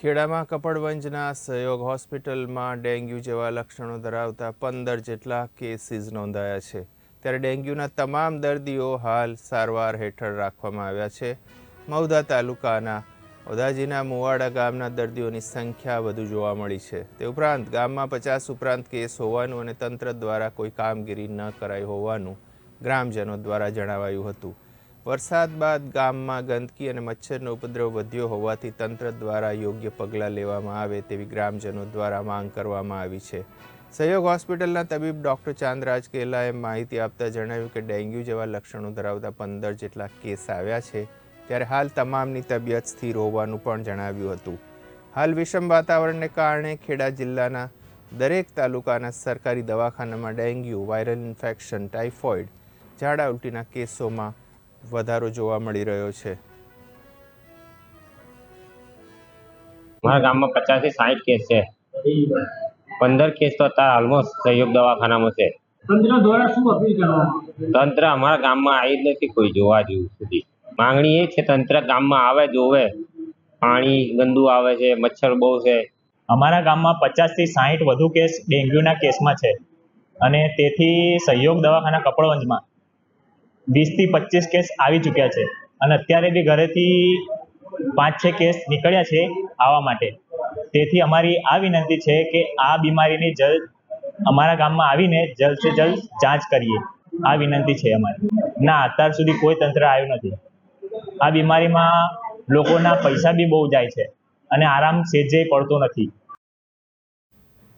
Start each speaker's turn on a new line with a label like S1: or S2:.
S1: ખેડામાં કપડવંજના સહયોગ હોસ્પિટલમાં ડેન્ગ્યુ જેવા લક્ષણો ધરાવતા પંદર જેટલા કેસીસ નોંધાયા છે. ત્યારે ડેન્ગ્યુના તમામ દર્દીઓ હાલ સારવાર હેઠળ રાખવામાં આવ્યા છે. મૌધા તાલુકાના ઓદાજીના મુવાડા ગામના દર્દીઓની સંખ્યા વધુ જોવા મળી છે. તે ઉપરાંત ગામમાં પચાસ ઉપરાંત કેસ હોવાનું અને તંત્ર દ્વારા કોઈ કામગીરી ન કરાઈ હોવાનું ગ્રામજનો દ્વારા જણાવાયું હતું. વરસાદ બાદ ગામમાં ગંદકી અને મચ્છરનો ઉપદ્રવ વધ્યો હોવાથી તંત્ર દ્વારા યોગ્ય પગલાં લેવામાં આવે તેવી ગ્રામજનો દ્વારા માંગ કરવામાં આવી છે. સહયોગ હોસ્પિટલના તબીબ ડૉક્ટર ચાંદરાજ કેલાએ માહિતી આપતા જણાવ્યું કે ડેન્ગ્યુ જેવા લક્ષણો ધરાવતા પંદર જેટલા કેસ આવ્યા છે, ત્યારે હાલ તમામની તબિયત સ્થિર હોવાનું પણ જણાવ્યું હતું. હાલ વિષમ વાતાવરણને કારણે ખેડા જિલ્લાના દરેક તાલુકાના સરકારી દવાખાનામાં ડેન્ગ્યુ, વાયરલ ઇન્ફેક્શન, ટાઇફોઇડ, ઝાડા ઉલટીના કેસોમાં વધારો જોવા મળી રહ્યો છે.
S2: મારા ગામમાં પચાસથી સાઠ કેસ છે. પંદર કેસ તો અત્યારે ઓલમોસ્ટ સહયોગ દવાખાનામાં છે.
S3: તંત્ર દ્વારા શું અપીલ કરવામાં
S2: તંત્ર અમારા ગામમાં આવી જ નથી કોઈ જોવા જેવું સુધી. માંગણી એ છે તંત્ર ગામમાં આવે જોવે. પાણી ગંદુ આવે છે મચ્છર બહુ છે.
S4: અમારા ગામમાં પચાસથી સાહીઠ વધુ કેસ ડેન્ગ્યુના કેસમાં છે. અને તેથી સહયોગ દવાખાના કપડવંજમાં. વીસથી પચીસ કેસ આવી ચૂક્યા છે. અને અત્યારે બી ઘરેથી પાંચ છ કેસ નીકળ્યા છે આવવા માટે. તેથી અમારી આ વિનંતી છે કે આ બીમારીની જલ્દ અમારા ગામમાં આવીને જલ્દ સે જલ્દ જાંચ કરીએ. આ વિનંતી છે અમારી. ના, અત્યાર સુધી કોઈ તંત્ર આવ્યું નથી. આ બીમારીમાં લોકોના પૈસા બી બહુ જાય છે અને આરામ સેજે પડતો નથી.